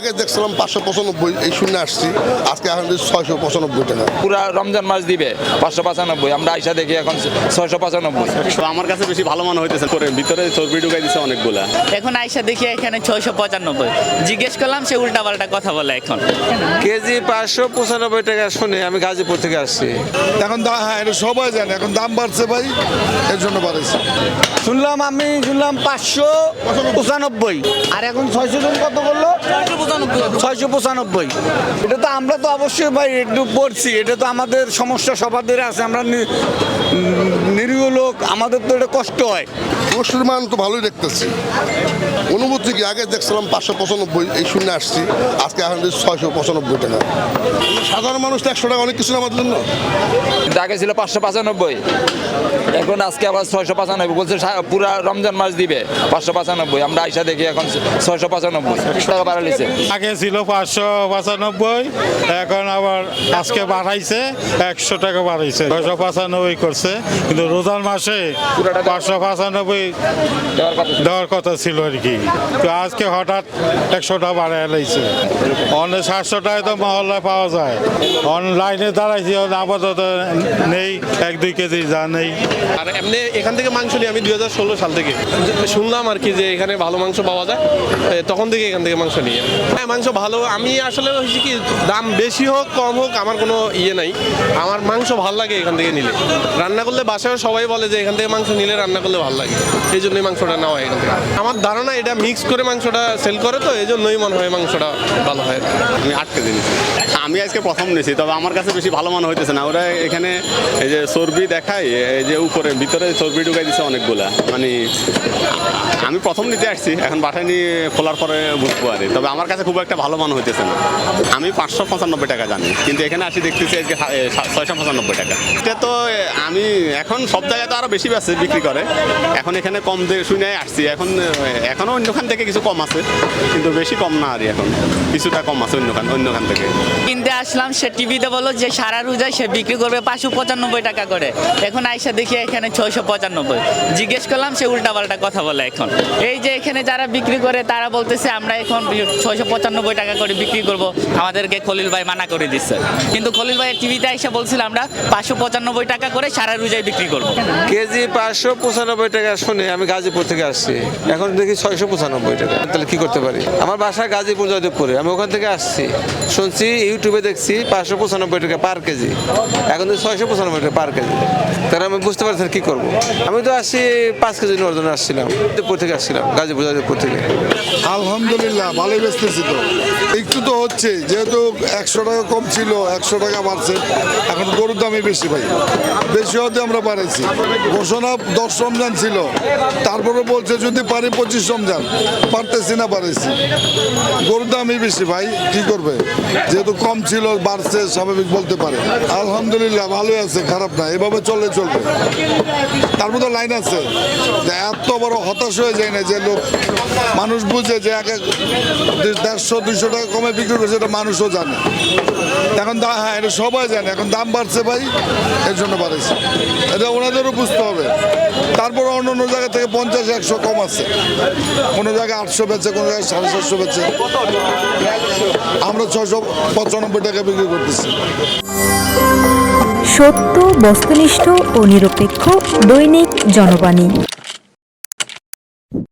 আগে দেখছিলাম পাঁচশো পঁচানব্বই এই শূন্য আসছি। আজকে এখন ছয়শো পঁচানব্বই টাকা পুরা রমজান মাস দিবে পাঁচশো পঁচানব্বই আমরা আইসা দেখি এখন ছয়শো পঁচানব্বই। আমার কাছে বেশি ভালো মনে হইতেছে করে ভিতরে চর্বি ঢুকাই দিছে অনেকগুলা। এখন আইসা দেখি এখানে ছয়শো পঁচানব্বই। জিজ্ঞেস করলাম সে উল্টা পাল্টা কথা বলে এখন। কেজি পাঁচশো পঁচানব্বই টাকা শুনে আমি গাজীপুর থেকে আসছি। এখন দা হ্যাঁ এটা সবাই জানে এখন দাম বাড়ছে ভাই এর জন্য বাড়ছে শুনলাম আমি শুনলাম পাঁচশো পঁচানব্বই। আর এখন ছয়শো জন কত করল? ছয়শো পঁচানব্বই। এটা তো আমরা তো অবশ্যই ভাই একটু পড়ছি, এটা তো আমাদের সমস্যা, সবাদের আছে, আমরা নিরীহ লোক, আমাদের তো এটা কষ্ট হয়। গোষ্ঠীর মান তো ভালোই দেখতেছি। অনুভূতি কি? আগে দেখছিলাম পাঁচশো পঁচানব্বই এই শূন্য আসছি। আজকে এখন ছয়শো পঁচানব্বই টাকা সাধারণ মানুষ তো একশো টাকা অনেক কিছু না আমাদের জন্য আগে ছিল পাঁচশো পঁচানব্বই। এখন আজকে আবার ছয়শো পঁচানব্বই। বলছে সা- পুরা রমজান মাস দিবে পাঁচশো পঁচানব্বই। আমরা আইসা দেখি এখন ছয়শো পঁচানব্বই। টাকা বাড়ালিছে আগে ছিল পাঁচশো পঁচানব্বই এখন আবার আজকে বাড়াইছে একশো টাকা বাড়াইছে। ছয়শো পঁচানব্বই করছে কিন্তু রোজার মাসে পাঁচশো পঁচানব্বই দেওয়ার কথা ছিল। আর কি। তো আজকে হঠাৎ একশোটা বাড়াই লাইছে। অনেক সাতশো টাকায় তো মহল্লায় পাওয়া যায়। অনলাইনে দাঁড়াইছি আপাতত নেই, এক, দুই কেজি যা নেই। আর এমনি এখান থেকে মাংস নিই আমি দুই সাল থেকে শুনলাম আর কি যে এখানে ভালো মাংস পাওয়া যায়। তখন থেকে এখান থেকে মাংস নিয়ে। হ্যাঁ মাংস ভালো, আমি আসলে হয়েছে কি, দাম বেশি হোক, কম হোক, আমার কোনো ইয়ে নাই। আমার মাংস ভালো লাগে এখান থেকে নিলে। রান্না করলে বাসায় সবাই বলে যে এখান থেকে মাংস নিলে রান্না করলে ভালো লাগে। এই জন্যই মাংসটা নেওয়া হয় আমার ধারণা এটা মিক্স করে মাংসটা সেল করে তো, এই জন্যই মনে হয় মাংসটা ভালো হয়। আমি আট কেজি নিছি আমি আজকে প্রথম নিছি, তবে আমার কাছে বেশি ভালো মনে হইতেছে না। ওরা এখানে এই যে চর্বি দেখায়, এই যে উপরে, ভিতরে চর্বি ঢুকাই দিছে অনেকগুলা। মানে আমি প্রথম নিতে আসছি, এখন নিয়ে খোলার পরে বুঝব আর তবে আমার কাছে খুব একটা ভালো মনে হইতেছে না। আমি পাঁচশো পঁচানব্বই টাকা জানি, কিন্তু এখানে আসি দেখতেছি আজকে ছয়শো পঁচানব্বই টাকা। এটা তো আমি এখন সব জায়গায় তো আরও বেশি বেছে বিক্রি করে। এখন এখানে কম দিয়ে শুনে আসছি। এখন এখনও অন্যখান থেকে কিছু কম আছে, কিন্তু বেশি কম না আর এখন। কিছুটা কম আছে অন্যখান অন্যখান থেকে। কিনতে আসলাম, সে টিভিতে বলল যে সারা রোজায় সে বিক্রি করবে পাঁচশো পঁচানব্বই টাকা করে। এখন আইসা দেখি এখানে ছয়শো পঁচানব্বই। জিজ্ঞেস করলাম, সে উল্টা পাল্টা কথা বলে এখন। এই যে এখানে যারা বিক্রি করে, তারা বলতেছে, আমরা এখন ছয়শো পঁচানব্বই টাকা করে বিক্রি করব। আমাদেরকে খলিল ভাই মানা করে দিচ্ছে কিন্তু খলিল ভাইয়ের টিভিতে এসে বলছিল, আমরা পাঁচশো পঁচানব্বই টাকা করে সারা রোজায় বিক্রি করব। কেজি পাঁচশো পঁচানব্বই টাকা শুনে আমি গাজীপুর থেকে আসছি। এখন দেখি ছয়শো পঁচানব্বই টাকা। তাহলে কি করতে পারি? আমার বাসা গাজীপুর, জয়দেবপুরে। আমি ওখান থেকে আসছি। শুনছি ইউটিউবে দেখছি পাঁচশো পঁচানব্বই টাকা পার কেজি। এখন দেখি ছয়শো পঁচানব্বই টাকা পার কেজি। তাহলে আমি বুঝতে পারছি কি করব। আমি তো আসছি পাঁচ কেজি নেওয়ার জন্য আসছিলাম। জয়দেবপুর থেকে আসছিলাম, গাজীপুর জয়দেবপুর থেকে। আলহামদুলিল্লাহ, ভালোই বেচতেছি তো। একটু তো হচ্ছে, যেহেতু একশো টাকা কম ছিল, একশো টাকা বাড়ছে, এখন গরুর দামই বেশি ভাই। বেশি হতে আমরা বাড়াইছি। ঘোষণা দশ রমজান ছিল। তারপরে বলছে যদি পারি পঁচিশ রমজান। পারতেছি না পারেছি গরুর দামই বেশি ভাই, কি করবে? যেহেতু কম ছিল, বাড়ছে, স্বাভাবিক বলতে পারে। আলহামদুলিল্লাহ, ভালোই আছে, খারাপ না, এভাবে চলে চলবে। তার মধ্যে লাইন আছে এত বড় হতাশ হয়ে যায় না যে লোক মানুষ বুঝে যে এক দেড়শো, দুইশো টাকা কমে বিক্রি করছে, এটা মানুষও জানে। এখন হ্যাঁ এটা সবাই জানে। এখন দাম বাড়ছে ভাই, এর জন্য বাড়ছে এটা ওনাদেরও বুঝতে হবে। তারপর অন্য অন্য জায়গা থেকে পঞ্চাশ, একশো কম আছে। কোনো জায়গায় আটশো বেচে, কোনো জায়গায় সাড়ে সাতশো বেচে। আমরা ছশো পঁচানব্বই টাকা বিক্রি করতেছি। সত্য, বস্তুনিষ্ঠ ও নিরপেক্ষ দৈনিক জনবাণী।